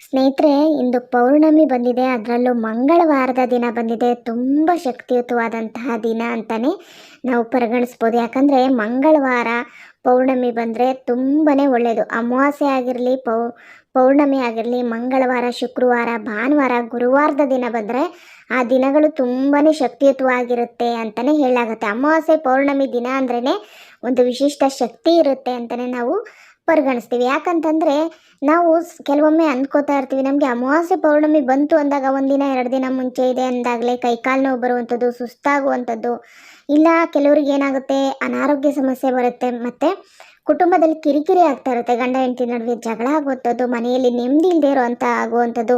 ಸ್ನೇಹಿತರೆ, ಇಂದು ಪೌರ್ಣಮಿ ಬಂದಿದೆ. ಅದರಲ್ಲೂ ಮಂಗಳವಾರದ ದಿನ ಬಂದಿದೆ. ತುಂಬ ಶಕ್ತಿಯುತವಾದಂತಹ ದಿನ ಅಂತಲೇ ನಾವು ಪರಿಗಣಿಸ್ಬೋದು. ಯಾಕಂದರೆ ಮಂಗಳವಾರ ಪೌರ್ಣಮಿ ಬಂದರೆ ತುಂಬಾ ಒಳ್ಳೆಯದು ಅಮಾವಾಸ್ಯೆ ಆಗಿರಲಿ, ಪೌ, ಪೌರ್ಣಮಿ ಆಗಿರಲಿ, ಮಂಗಳವಾರ, ಶುಕ್ರವಾರ, ಭಾನುವಾರ, ಗುರುವಾರದ ದಿನ ಬಂದರೆ ಆ ದಿನಗಳು ತುಂಬಾ ಶಕ್ತಿಯುತವಾಗಿರುತ್ತೆ ಅಂತಲೇ ಹೇಳಾಗುತ್ತೆ ಅಮಾವಾಸ್ಯೆ ಪೌರ್ಣಮಿ ದಿನ ಅಂದ್ರೇ ಒಂದು ವಿಶಿಷ್ಟ ಶಕ್ತಿ ಇರುತ್ತೆ ಅಂತಲೇ ನಾವು ಪರಿಗಣಿಸ್ತೀವಿ ಯಾಕಂತಂದರೆ ನಾವು ಕೆಲವೊಮ್ಮೆ ಅಂದ್ಕೋತಾ ಇರ್ತೀವಿ, ನಮಗೆ ಅಮಾವಾಸ್ಯೆ ಪೌರ್ಣಮಿ ಬಂತು ಅಂದಾಗ ಒಂದಿನ ಎರಡು ದಿನ ಮುಂಚೆ ಇದೆ ಅಂದಾಗಲೇ ಕೈಕಾಲು ನೋವು ಬರುವಂಥದ್ದು, ಸುಸ್ತಾಗುವಂಥದ್ದು. ಇಲ್ಲ, ಕೆಲವ್ರಿಗೆ ಏನಾಗುತ್ತೆ, ಅನಾರೋಗ್ಯ ಸಮಸ್ಯೆ ಬರುತ್ತೆ. ಮತ್ತು ಕುಟುಂಬದಲ್ಲಿ ಕಿರಿಕಿರಿ ಆಗ್ತಾ ಇರುತ್ತೆ. ಗಂಡ ಹೆಂಡತಿ ನಡುವೆ ಜಗಳ ಆಗುವಂಥದ್ದು, ಮನೆಯಲ್ಲಿ ನೆಮ್ಮದಿ ಇಲ್ಲದೆ ಇರುವಂಥ ಆಗುವಂಥದ್ದು,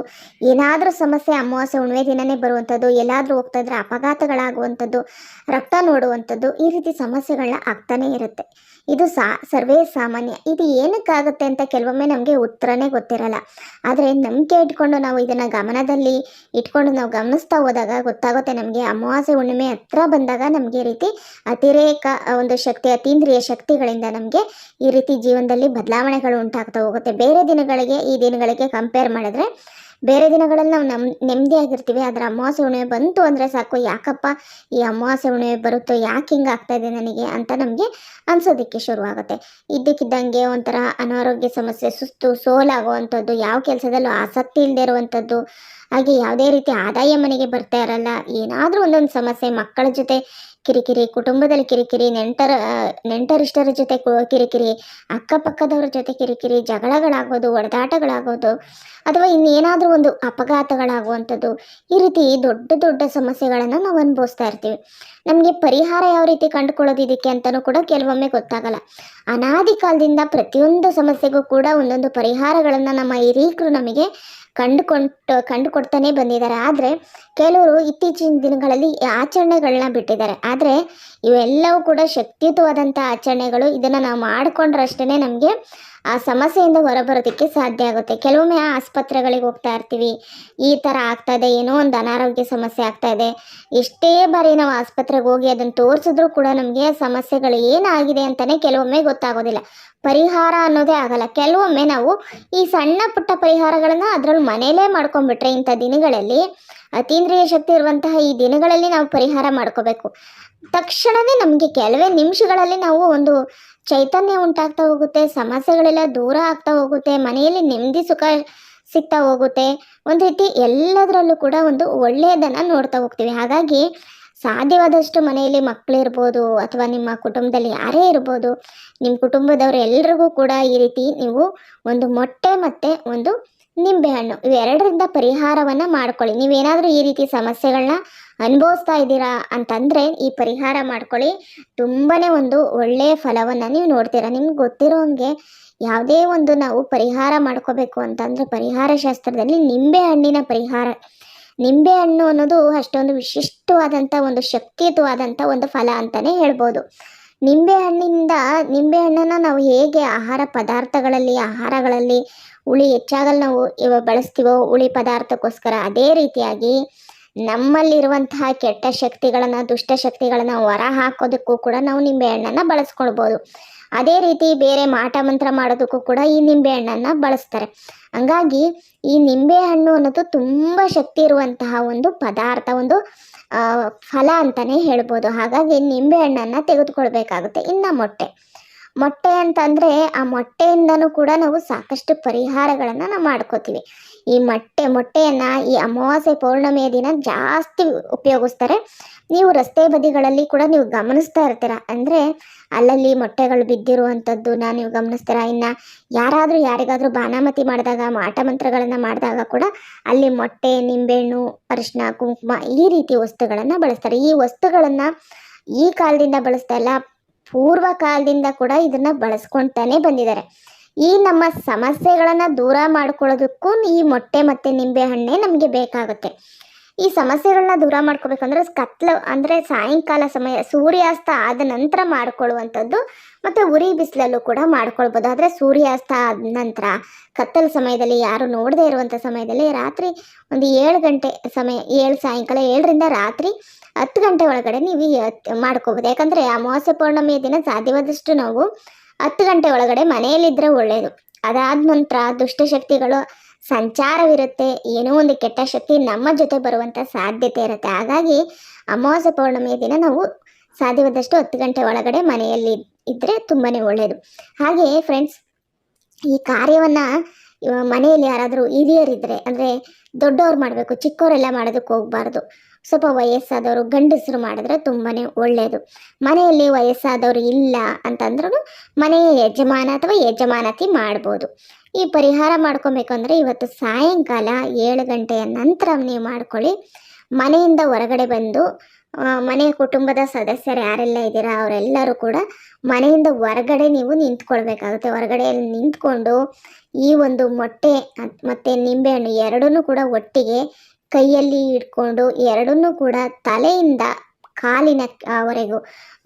ಏನಾದರೂ ಸಮಸ್ಯೆ ಅಮಾವಾಸ್ಯೆ, ಹುಣ್ಣಿಮೆ ದಿನನೇ ಬರುವಂಥದ್ದು, ಎಲ್ಲಾದರೂ ಹೋಗ್ತಾ ಇದ್ರೆ ಅಪಘಾತಗಳಾಗುವಂಥದ್ದು, ರಕ್ತ ನೋಡುವಂಥದ್ದು, ಈ ರೀತಿ ಸಮಸ್ಯೆಗಳನ್ನ ಆಗ್ತಾನೇ ಇರುತ್ತೆ. ಇದು ಸಾ, ಸರ್ವೇ ಸಾಮಾನ್ಯ. ಇದು ಏನಕ್ಕಾಗುತ್ತೆ ಅಂತ ಕೆಲವೊಮ್ಮೆ ನಮಗೆ ಉತ್ತರನೇ ಗೊತ್ತಿರಲ್ಲ. ಆದರೆ ನಂಬಿಕೆ ಇಟ್ಕೊಂಡು ನಾವು ಇದನ್ನು ಗಮನದಲ್ಲಿ ಇಟ್ಕೊಂಡು ನಾವು ಗಮನಿಸ್ತಾ ಹೋದಾಗ ಗೊತ್ತಾಗುತ್ತೆ ನಮಗೆ ಅಮಾವಾಸ್ಯೆ, ಹುಣ್ಣಿಮೆ ಹತ್ರ ಬಂದಾಗ ನಮಗೆ ರೀತಿ ಅತಿರೇಕ ಒಂದು ಶಕ್ತಿ, ಅತೀಂದ್ರಿಯ ಶಕ್ತಿಗಳಿಂದ ನಮಗೆ ಈ ರೀತಿ ಜೀವನದಲ್ಲಿ ಬದಲಾವಣೆಗಳು ಉಂಟಾಗ್ತಾ ಹೋಗುತ್ತೆ. ಬೇರೆ ದಿನಗಳಿಗೆ, ಈ ದಿನಗಳಿಗೆ ಕಂಪೇರ್ ಮಾಡಿದ್ರೆ, ಬೇರೆ ದಿನಗಳಲ್ಲಿ ನಾವು ನಮ್, ನೆಮ್ಮದಿಯಾಗಿರ್ತೀವಿ, ಆದರೆ ಅಮಾವಾಸ್ಯೆ ಹುಣ್ಣಿಮೆ ಬಂತು ಅಂದರೆ ಸಾಕು, ಯಾಕಪ್ಪ ಈ ಅಮಾವಾಸ್ಯೆ ಹುಣ್ಣಿಮೆ ಬರುತ್ತೋ, ಯಾಕೆ ಹಿಂಗೆ ಇದೆ ನನಗೆ ಅಂತ ನಮಗೆ ಶುರು ಶುರುವಾಗುತ್ತೆ. ಇದ್ದಕ್ಕಿದ್ದಂಗೆ ಒಂಥರ ಅನಾರೋಗ್ಯ ಸಮಸ್ಯೆ, ಸುಸ್ತು, ಸೋಲಾಗುವಂಥದ್ದು, ಯಾವ ಕೆಲಸದಲ್ಲೂ ಆಸಕ್ತಿ ಇಲ್ಲದೆ ಇರುವಂಥದ್ದು, ಹಾಗೆ ಯಾವುದೇ ರೀತಿ ಆದಾಯ ಮನೆಗೆ ಬರ್ತಾ ಇರಲ್ಲ, ಏನಾದರೂ ಒಂದೊಂದು ಸಮಸ್ಯೆ ಮಕ್ಕಳ ಜೊತೆ ಕಿರಿಕಿರಿ, ಕುಟುಂಬದಲ್ಲಿ ಕಿರಿಕಿರಿ, ನೆಂಟರ, ನೆಂಟರಿಷ್ಟರ ಜೊತೆ ಕಿರಿಕಿರಿ, ಅಕ್ಕಪಕ್ಕದವರ ಜೊತೆ ಕಿರಿಕಿರಿ, ಜಗಳಗಳಾಗೋದು, ಒಡೆದಾಟಗಳಾಗೋದು, ಅಥವಾ ಇನ್ನೇನಾದರೂ ಒಂದು ಅಪಘಾತಗಳಾಗುವಂಥದ್ದು, ಈ ರೀತಿ ದೊಡ್ಡ ದೊಡ್ಡ ಸಮಸ್ಯೆಗಳನ್ನು ನಾವು ಅನುಭವಿಸ್ತಾ ಇರ್ತೀವಿ. ನಮಗೆ ಪರಿಹಾರ ಯಾವ ರೀತಿ ಕಂಡುಕೊಳ್ಳೋದು ಇದಕ್ಕೆ ಅಂತಲೂ ಕೂಡ ಕೆಲವೊಮ್ಮೆ ಗೊತ್ತಾಗಲ್ಲ. ಅನಾದಿ ಕಾಲದಿಂದ ಪ್ರತಿಯೊಂದು ಸಮಸ್ಯೆಗೂ ಕೂಡ ಒಂದೊಂದು ಪರಿಹಾರಗಳನ್ನು ನಮ್ಮ ಹಿರೀಕರು ನಮಗೆ ಕಂಡುಕೊಂಡು, ಕಂಡುಕೊಡ್ತಾನೆ ಬಂದಿದ್ದಾರೆ. ಆದರೆ ಕೆಲವರು ಇತ್ತೀಚಿನ ದಿನಗಳಲ್ಲಿ ಆಚರಣೆಗಳನ್ನ ಬಿಟ್ಟಿದ್ದಾರೆ. ಆದರೆ ಇವೆಲ್ಲವೂ ಕೂಡ ಶಕ್ತಿಯುತವಾದಂಥ ಆಚರಣೆಗಳು. ಇದನ್ನು ನಾವು ಮಾಡಿಕೊಂಡ್ರಷ್ಟೇ ನಮಗೆ ಆ ಸಮಸ್ಯೆಯಿಂದ ಹೊರಬರೋದಕ್ಕೆ ಸಾಧ್ಯ ಆಗುತ್ತೆ. ಕೆಲವೊಮ್ಮೆ ಆಸ್ಪತ್ರೆಗಳಿಗೆ ಹೋಗ್ತಾ ಇರ್ತೀವಿ. ಈ ಥರ ಆಗ್ತಾ ಇದೆ ಏನೋ ಒಂದು ಅನಾರೋಗ್ಯ ಸಮಸ್ಯೆ ಆಗ್ತಾ ಇದೆ ಎಷ್ಟೇ ಬಾರಿ ನಾವು ಆಸ್ಪತ್ರೆಗೆ ಹೋಗಿ ಅದನ್ನು ತೋರಿಸಿದ್ರೂ ಕೂಡ ನಮಗೆ ಸಮಸ್ಯೆಗಳು ಏನಾಗಿದೆ ಅಂತಲೇ ಕೆಲವೊಮ್ಮೆ ಗೊತ್ತಾಗೋದಿಲ್ಲ. ಪರಿಹಾರ ಅನ್ನೋದೇ ಆಗಲ್ಲ. ಕೆಲವೊಮ್ಮೆ ನಾವು ಈ ಸಣ್ಣ ಪುಟ್ಟ ಪರಿಹಾರಗಳನ್ನು ಅದರಲ್ಲಿ ಮನೆಯಲ್ಲೇ ಮಾಡ್ಕೊಂಡ್ಬಿಟ್ರೆ ಇಂಥ ದಿನಗಳಲ್ಲಿ ಅತೀಂದ್ರಿಯ ಶಕ್ತಿ ಇರುವಂತಹ ಈ ದಿನಗಳಲ್ಲಿ ನಾವು ಪರಿಹಾರ ಮಾಡ್ಕೋಬೇಕು. ತಕ್ಷಣವೇ ನಮಗೆ ಕೆಲವೇ ನಿಮಿಷಗಳಲ್ಲಿ ನಾವು ಒಂದು ಚೈತನ್ಯ ಉಂಟಾಗ್ತಾ ಹೋಗುತ್ತೆ, ಸಮಸ್ಯೆಗಳೆಲ್ಲ ದೂರ ಆಗ್ತಾ ಹೋಗುತ್ತೆ, ಮನೆಯಲ್ಲಿ ನೆಮ್ಮದಿ ಸುಖ ಸಿಗ್ತಾ ಹೋಗುತ್ತೆ. ಒಂದು ರೀತಿ ಎಲ್ಲದರಲ್ಲೂ ಕೂಡ ಒಂದು ಒಳ್ಳೆಯದನ್ನು ನೋಡ್ತಾ ಹೋಗ್ತೀವಿ. ಹಾಗಾಗಿ ಸಾಧ್ಯವಾದಷ್ಟು ಮನೆಯಲ್ಲಿ ಮಕ್ಕಳಿರ್ಬೋದು ಅಥವಾ ನಿಮ್ಮ ಕುಟುಂಬದಲ್ಲಿ ಯಾರೇ ಇರ್ಬೋದು, ನಿಮ್ಮ ಕುಟುಂಬದವರು ಎಲ್ಲರಿಗೂ ಕೂಡ ಈ ರೀತಿ ನೀವು ಒಂದು ಮೊಟ್ಟೆ ಮತ್ತು ಒಂದು ನಿಂಬೆಹಣ್ಣು ಇವೆರಡರಿಂದ ಪರಿಹಾರವನ್ನು ಮಾಡ್ಕೊಳ್ಳಿ. ನೀವೇನಾದರೂ ಈ ರೀತಿ ಸಮಸ್ಯೆಗಳನ್ನ ಅನುಭವಿಸ್ತಾ ಇದ್ದೀರಾ ಅಂತಂದರೆ ಈ ಪರಿಹಾರ ಮಾಡ್ಕೊಳ್ಳಿ. ತುಂಬಾ ಒಂದು ಒಳ್ಳೆಯ ಫಲವನ್ನು ನೀವು ನೋಡ್ತೀರಾ. ನಿಮ್ಗೆ ಗೊತ್ತಿರೋ ಹಂಗೆ ಯಾವುದೇ ಒಂದು ನಾವು ಪರಿಹಾರ ಮಾಡ್ಕೋಬೇಕು ಅಂತಂದರೆ ಪರಿಹಾರ ಶಾಸ್ತ್ರದಲ್ಲಿ ನಿಂಬೆ ಹಣ್ಣಿನ ಪರಿಹಾರ. ನಿಂಬೆ ಹಣ್ಣು ಅನ್ನೋದು ಅಷ್ಟೊಂದು ವಿಶಿಷ್ಟವಾದಂಥ ಒಂದು ಶಕ್ತಿಯುತವಾದಂಥ ಒಂದು ಫಲ ಅಂತಲೇ ಹೇಳ್ಬೋದು. ನಿಂಬೆ ಹಣ್ಣಿಂದ ನಿಂಬೆ ಹಣ್ಣನ್ನು ನಾವು ಹೇಗೆ ಆಹಾರ ಪದಾರ್ಥಗಳಲ್ಲಿ, ಆಹಾರಗಳಲ್ಲಿ ಹುಳಿ ಹೆಚ್ಚಾಗಲು ನಾವು ಬಳಸ್ತೀವೋ ಹುಳಿ ಪದಾರ್ಥಕ್ಕೋಸ್ಕರ ಅದೇ ರೀತಿಯಾಗಿ ನಮ್ಮಲ್ಲಿರುವಂತಹ ಕೆಟ್ಟ ಶಕ್ತಿಗಳನ್ನು, ದುಷ್ಟ ಶಕ್ತಿಗಳನ್ನ ಹೊರ ಹಾಕೋದಕ್ಕೂ ಕೂಡ ನಾವು ನಿಂಬೆ ಹಣ್ಣನ್ನು ಬಳಸ್ಕೊಳ್ಬೋದು. ಅದೇ ರೀತಿ ಬೇರೆ ಮಾಟ ಮಂತ್ರ ಮಾಡೋದಕ್ಕೂ ಕೂಡ ಈ ನಿಂಬೆ ಹಣ್ಣನ್ನು ಬಳಸ್ತಾರೆ. ಹಂಗಾಗಿ ಈ ನಿಂಬೆ ಹಣ್ಣು ಅನ್ನೋದು ತುಂಬ ಶಕ್ತಿ ಇರುವಂತಹ ಒಂದು ಪದಾರ್ಥ, ಒಂದು ಫಲ ಅಂತಲೇ ಹೇಳ್ಬೋದು. ಹಾಗಾಗಿ ನಿಂಬೆ ಹಣ್ಣನ್ನು ತೆಗೆದುಕೊಳ್ಬೇಕಾಗುತ್ತೆ. ಇನ್ನು ಮೊಟ್ಟೆ. ಮೊಟ್ಟೆ ಅಂತಂದರೆ ಆ ಮೊಟ್ಟೆಯಿಂದನೂ ಕೂಡ ನಾವು ಸಾಕಷ್ಟು ಪರಿಹಾರಗಳನ್ನು ನಾವು ಮಾಡ್ಕೋತೀವಿ. ಈ ಮೊಟ್ಟೆ, ಮೊಟ್ಟೆಯನ್ನು ಈ ಅಮಾವಾಸ್ಯೆ ಪೌರ್ಣಮಿಯ ದಿನ ಜಾಸ್ತಿ ಉಪಯೋಗಿಸ್ತಾರೆ. ನೀವು ರಸ್ತೆ ಬದಿಗಳಲ್ಲಿ ಕೂಡ ನೀವು ಗಮನಿಸ್ತಾ ಇರ್ತೀರ? ಅಂದರೆ ಅಲ್ಲಲ್ಲಿ ಮೊಟ್ಟೆಗಳು ಬಿದ್ದಿರುವಂಥದ್ದನ್ನ ನೀವು ಗಮನಿಸ್ತೀರ? ಇನ್ನು ಯಾರಾದರೂ ಯಾರಿಗಾದರೂ ಬಾನಾಮತಿ ಮಾಡಿದಾಗ, ಮಾಟ ಮಂತ್ರಗಳನ್ನು ಮಾಡಿದಾಗ ಕೂಡ ಅಲ್ಲಿ ಮೊಟ್ಟೆ, ನಿಂಬೆಹಣ್ಣು ಅರಿಶಿನ ಕುಂಕುಮ ಈ ರೀತಿ ವಸ್ತುಗಳನ್ನು ಬಳಸ್ತಾರೆ. ಈ ವಸ್ತುಗಳನ್ನು ಈ ಕಾಲದಿಂದ ಬಳಸ್ತಾ ಇಲ್ಲ. ಪೂರ್ವ ಕಾಲದಿಂದ ಕೂಡ ಇದನ್ನು ಬಳಸ್ಕೊಳ್ತಾನೆ ಬಂದಿದ್ದಾರೆ. ಈ ನಮ್ಮ ಸಮಸ್ಯೆಗಳನ್ನು ದೂರ ಮಾಡ್ಕೊಳ್ಳೋದಕ್ಕೂ ಈ ಮೊಟ್ಟೆ ಮತ್ತು ನಿಂಬೆ ಹಣ್ಣೆ ನಮಗೆ ಬೇಕಾಗುತ್ತೆ. ಈ ಸಮಸ್ಯೆಗಳನ್ನ ದೂರ ಮಾಡ್ಕೋಬೇಕಂದ್ರೆ ಕತ್ಲು ಅಂದರೆ ಸಾಯಂಕಾಲ ಸಮಯ ಸೂರ್ಯಾಸ್ತ ಆದ ನಂತರ ಮಾಡ್ಕೊಳ್ಳುವಂಥದ್ದು ಮತ್ತು ಉರಿ ಬಿಸಿಲಲ್ಲೂ ಕೂಡ ಮಾಡ್ಕೊಳ್ಬೋದು. ಆದರೆ ಸೂರ್ಯಾಸ್ತ ಆದ ನಂತರ ಕತ್ತಲ ಸಮಯದಲ್ಲಿ ಯಾರು ನೋಡದೇ ಇರುವಂಥ ಸಮಯದಲ್ಲಿ ರಾತ್ರಿ ಒಂದು ಏಳು ಗಂಟೆ ಸಮಯ ಏಳು ಸಾಯಂಕಾಲ ಏಳರಿಂದ ರಾತ್ರಿ ಹತ್ತು ಗಂಟೆ ಒಳಗಡೆ ನೀವು ಮಾಡ್ಕೋಬೋದು. ಯಾಕಂದರೆ ಅಮಾವಾಸ್ಯೆ ಪೌರ್ಣಮಿಯ ದಿನ ಸಾಧ್ಯವಾದಷ್ಟು ನಾವು ಹತ್ತು ಗಂಟೆ ಒಳಗಡೆ ಮನೆಯಲ್ಲಿದ್ದರೆ ಒಳ್ಳೆಯದು ಅದಾದ ನಂತರ ದುಷ್ಟಶಕ್ತಿಗಳು ಸಂಚಾರವಿರುತ್ತೆ. ಏನೋ ಒಂದು ಕೆಟ್ಟ ಶಕ್ತಿ ನಮ್ಮ ಜೊತೆ ಬರುವಂಥ ಸಾಧ್ಯತೆ ಇರುತ್ತೆ. ಹಾಗಾಗಿ ಅಮಾವಾಸ್ಯೆ ಪೌರ್ಣಮಿಯ ದಿನ ನಾವು ಸಾಧ್ಯವಾದಷ್ಟು ಹತ್ತು ಗಂಟೆ ಒಳಗಡೆ ಮನೆಯಲ್ಲಿ ಇದ್ದರೆ ತುಂಬಾ ಒಳ್ಳೆಯದು ಹಾಗೆಯೇ ಫ್ರೆಂಡ್ಸ್ ಈ ಕಾರ್ಯವನ್ನು ಮನೆಯಲ್ಲಿ ಯಾರಾದರೂ ಹಿರಿಯರಿದ್ದರೆ ಅಂದರೆ ದೊಡ್ಡವ್ರು ಮಾಡಬೇಕು, ಚಿಕ್ಕವರೆಲ್ಲ ಮಾಡೋದಕ್ಕೆ ಹೋಗಬಾರ್ದು. ಸ್ವಲ್ಪ ವಯಸ್ಸಾದವರು ಗಂಡಸರು ಮಾಡಿದ್ರೆ ತುಂಬಾ ಒಳ್ಳೆಯದು ಮನೆಯಲ್ಲಿ ವಯಸ್ಸಾದವರು ಇಲ್ಲ ಅಂತಂದ್ರೂ ಮನೆಯ ಯಜಮಾನ ಅಥವಾ ಯಜಮಾನತಿ ಮಾಡ್ಬೋದು. ಈ ಪರಿಹಾರ ಮಾಡ್ಕೊಬೇಕು ಅಂದರೆ ಇವತ್ತು ಸಾಯಂಕಾಲ ಏಳು ಗಂಟೆಯ ನಂತರ ನೀವು ಮಾಡ್ಕೊಳ್ಳಿ. ಮನೆಯಿಂದ ಹೊರಗಡೆ ಬಂದು ಮನೆಯ ಕುಟುಂಬದ ಸದಸ್ಯರು ಯಾರೆಲ್ಲ ಇದ್ದೀರಾ ಅವರೆಲ್ಲರೂ ಕೂಡ ಮನೆಯಿಂದ ಹೊರಗಡೆ ನೀವು ನಿಂತ್ಕೊಳ್ಬೇಕಾಗುತ್ತೆ. ಹೊರಗಡೆಯಲ್ಲಿ ನಿಂತ್ಕೊಂಡು ಈ ಒಂದು ಮೊಟ್ಟೆ, ಮತ್ತೆ ನಿಂಬೆಹಣ್ಣು ಎರಡನ್ನೂ ಕೂಡ ಒಟ್ಟಿಗೆ ಕೈಯಲ್ಲಿ ಹಿಡ್ಕೊಂಡು ಎರಡನ್ನೂ ಕೂಡ ತಲೆಯಿಂದ ಕಾಲಿನ ವರೆಗೂ,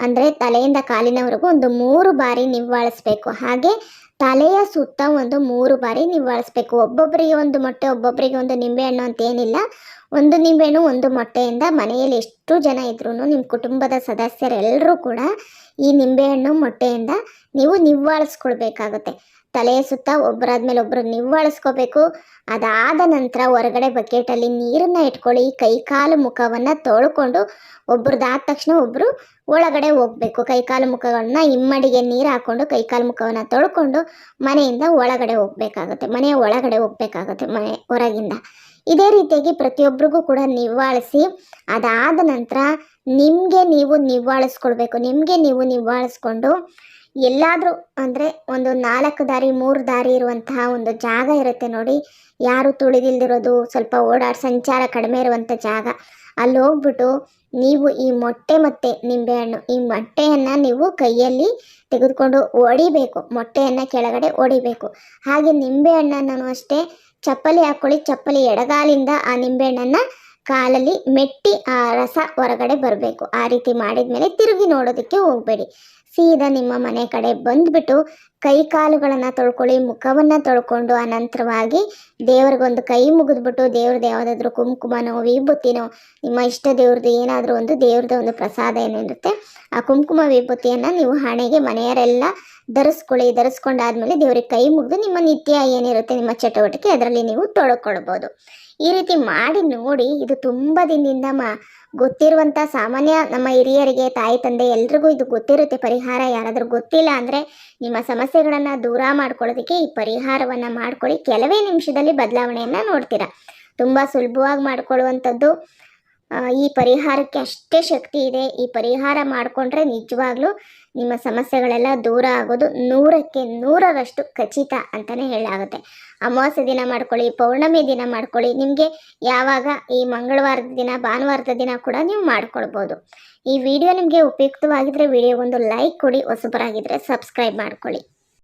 ಅಂದರೆ ತಲೆಯಿಂದ ಕಾಲಿನವರೆಗೂ ಒಂದು ಮೂರು ಬಾರಿ ನಿವ್ವಾಳಿಸ್ಬೇಕು. ಹಾಗೆ ತಲೆಯ ಸುತ್ತ ಒಂದು ಮೂರು ಬಾರಿ ನಿವ್ವಾಳಿಸ್ಬೇಕು. ಒಬ್ಬೊಬ್ಬರಿಗೆ ಒಂದು ಮೊಟ್ಟೆ ಒಬ್ಬೊಬ್ಬರಿಗೆ ಒಂದು ನಿಂಬೆಹಣ್ಣು ಅಂತ ಏನಿಲ್ಲ. ಒಂದು ನಿಂಬೆಹಣ್ಣು, ಒಂದು ಮೊಟ್ಟೆಯಿಂದ ಮನೆಯಲ್ಲಿ ಎಷ್ಟು ಜನ ಇದ್ರೂ ನಿಮ್ಮ ಕುಟುಂಬದ ಸದಸ್ಯರೆಲ್ಲರೂ ಕೂಡ ಈ ನಿಂಬೆಹಣ್ಣು, ಮೊಟ್ಟೆಯಿಂದ ನೀವು ನಿವ್ವಾಳಿಸ್ಕೊಳ್ಬೇಕಾಗುತ್ತೆ. ತಲೆಯ ಸುತ್ತ ಒಬ್ಬರಾದ್ಮೇಲೆ ಒಬ್ಬರು ನಿವ್ವಾಳಿಸ್ಕೋಬೇಕು. ಅದಾದ ನಂತರ ಹೊರಗಡೆ ಬಕೆಟಲ್ಲಿ ನೀರನ್ನು ಇಟ್ಕೊಳ್ಳಿ ಕೈ ಕಾಲು ಮುಖವನ್ನು ತೊಳ್ಕೊಂಡು ಒಬ್ರದ್ದಾದ ತಕ್ಷಣ ಒಬ್ಬರು ಒಳಗಡೆ ಹೋಗಬೇಕು. ಕೈಕಾಲು ಮುಖಗಳನ್ನ ಇಮ್ಮಡಿಗೆ ನೀರು ಹಾಕ್ಕೊಂಡು ಕೈಕಾಲು ಮುಖವನ್ನು ತೊಳ್ಕೊಂಡು ಮನೆಯಿಂದ ಒಳಗಡೆ ಹೋಗಬೇಕಾಗುತ್ತೆ. ಮನೆಯ ಒಳಗಡೆ ಹೋಗಬೇಕಾಗುತ್ತೆ, ಮನೆ ಹೊರಗಿಂದ. ಇದೇ ರೀತಿಯಾಗಿ ಪ್ರತಿಯೊಬ್ಬರಿಗೂ ಕೂಡ ನಿವ್ವಾಳಿಸಿ, ಅದಾದ ನಂತರ ನಿಮಗೆ ನೀವು ನಿವ್ವಾಳಿಸ್ಕೊಳ್ಬೇಕು ನಿಮಗೆ ನೀವು ನಿವ್ವಾಳಿಸ್ಕೊಂಡು ಎಲ್ಲಾದರೂ ಅಂದರೆ ಒಂದು ನಾಲ್ಕು ದಾರಿ, ಮೂರು ದಾರಿ ಇರುವಂತಹ ಒಂದು ಜಾಗ ಇರುತ್ತೆ ನೋಡಿ. ಯಾರು ತುಳಿದಿಲ್ದಿರೋದು, ಸ್ವಲ್ಪ ಓಡಾಡ ಸಂಚಾರ ಕಡಿಮೆ ಇರುವಂಥ ಜಾಗ. ಅಲ್ಲಿ ಹೋಗ್ಬಿಟ್ಟು ನೀವು ಈ ಮೊಟ್ಟೆ ಮತ್ತು ನಿಂಬೆಹಣ್ಣು ಈ ಮೊಟ್ಟೆಯನ್ನು ನೀವು ಕೈಯಲ್ಲಿ ತೆಗೆದುಕೊಂಡು ಒಡಿಬೇಕು. ಮೊಟ್ಟೆಯನ್ನು ಕೆಳಗಡೆ ಒಡಿಬೇಕು. ಹಾಗೆ ನಿಂಬೆಹಣ್ಣನ್ನು ಅಷ್ಟೇ ಚಪ್ಪಲಿ ಹಾಕ್ಕೊಳ್ಳಿ. ಚಪ್ಪಲಿ ಎಡಗಾಲಿಂದ ಆ ನಿಂಬೆಹಣ್ಣನ್ನು ಕಾಲಲ್ಲಿ ಮೆಟ್ಟಿ ಆ ರಸ ಹೊರಗಡೆ ಬರಬೇಕು. ಆ ರೀತಿ ಮಾಡಿದ ಮೇಲೆ ತಿರುಗಿ ನೋಡೋದಕ್ಕೆ ಹೋಗಬೇಡಿ. ಸೀದಾ ನಿಮ್ಮ ಮನೆ ಕಡೆ ಬಂದ್ಬಿಟ್ಟು ಕೈ ಕಾಲುಗಳನ್ನು ತೊಳ್ಕೊಳ್ಳಿ, ಮುಖವನ್ನು ತೊಳ್ಕೊಂಡು ಅನಂತರವಾಗಿ ದೇವ್ರಿಗೊಂದು ಕೈ ಮುಗಿದ್ಬಿಟ್ಟು ದೇವ್ರದ್ದು ಯಾವುದಾದ್ರೂ ಕುಂಕುಮನೋ, ವಿಭೂತಿನೋ, ನಿಮ್ಮ ಇಷ್ಟ ದೇವ್ರದ್ದು ಏನಾದರೂ ಒಂದು ದೇವ್ರದ್ದು ಒಂದು ಪ್ರಸಾದ ಏನಿರುತ್ತೆ ಆ ಕುಂಕುಮ ವಿಭೂತಿಯನ್ನು ನೀವು ಹಣೆಗೆ ಮನೆಯವರೆಲ್ಲ ಧರಿಸ್ಕೊಳ್ಳಿ, ಧರಿಸ್ಕೊಂಡಾದ್ಮೇಲೆ ದೇವ್ರಿಗೆ ಕೈ ಮುಗಿದು ನಿಮ್ಮ ನಿತ್ಯ ಏನಿರುತ್ತೆ, ನಿಮ್ಮ ಚಟುವಟಿಕೆ ಅದರಲ್ಲಿ ನೀವು ತೊಳ್ಕೊಳ್ಬೋದು. ಈ ರೀತಿ ಮಾಡಿ ನೋಡಿ, ಇದು ತುಂಬ ದಿನದಿಂದ ಗೊತ್ತಿರುವಂಥ ಸಾಮಾನ್ಯ ನಮ್ಮ ಹಿರಿಯರಿಗೆ ತಾಯಿ ತಂದೆ ಎಲ್ರಿಗೂ ಇದು ಗೊತ್ತಿರುತ್ತೆ. ಪರಿಹಾರ ಯಾರಾದರೂ ಗೊತ್ತಿಲ್ಲ ಅಂದರೆ ನಿಮ್ಮ ಸಮಸ್ಯೆಗಳನ್ನು ದೂರ ಮಾಡ್ಕೊಳ್ಳೋದಕ್ಕೆ ಈ ಪರಿಹಾರವನ್ನು ಮಾಡ್ಕೊಳ್ಳಿ. ಕೆಲವೇ ನಿಮಿಷದಲ್ಲಿ ಬದಲಾವಣೆಯನ್ನು ನೋಡ್ತೀರಾ. ತುಂಬ ಸುಲಭವಾಗಿ ಮಾಡ್ಕೊಳ್ಳುವಂಥದ್ದು. ಆ, ಈ ಪರಿಹಾರಕ್ಕೆ ಅಷ್ಟೇ ಶಕ್ತಿ ಇದೆ. ಈ ಪರಿಹಾರ ಮಾಡಿಕೊಂಡ್ರೆ ನಿಜವಾಗ್ಲೂ ನಿಮ್ಮ ಸಮಸ್ಯೆಗಳೆಲ್ಲ ದೂರ ಆಗೋದು ನೂರಕ್ಕೆ ನೂರರಷ್ಟು ಖಚಿತ ಅಂತಲೇ ಹೇಳಾಗುತ್ತೆ ಅಮಾವಾಸ್ಯ ದಿನ ಮಾಡ್ಕೊಳ್ಳಿ, ಪೌರ್ಣಮಿ ದಿನ ಮಾಡ್ಕೊಳ್ಳಿ, ನಿಮಗೆ ಯಾವಾಗ ಈ ಮಂಗಳವಾರದ ದಿನ, ಭಾನುವಾರದ ದಿನ ಕೂಡ ನೀವು ಮಾಡ್ಕೊಳ್ಬೋದು. ಈ ವಿಡಿಯೋ ನಿಮಗೆ ಉಪಯುಕ್ತವಾಗಿದ್ದರೆ ವಿಡಿಯೋಗೊಂದು ಲೈಕ್ ಕೊಡಿ ಹೊಸಬರಾಗಿದ್ದರೆ ಸಬ್ಸ್ಕ್ರೈಬ್ ಮಾಡ್ಕೊಳ್ಳಿ.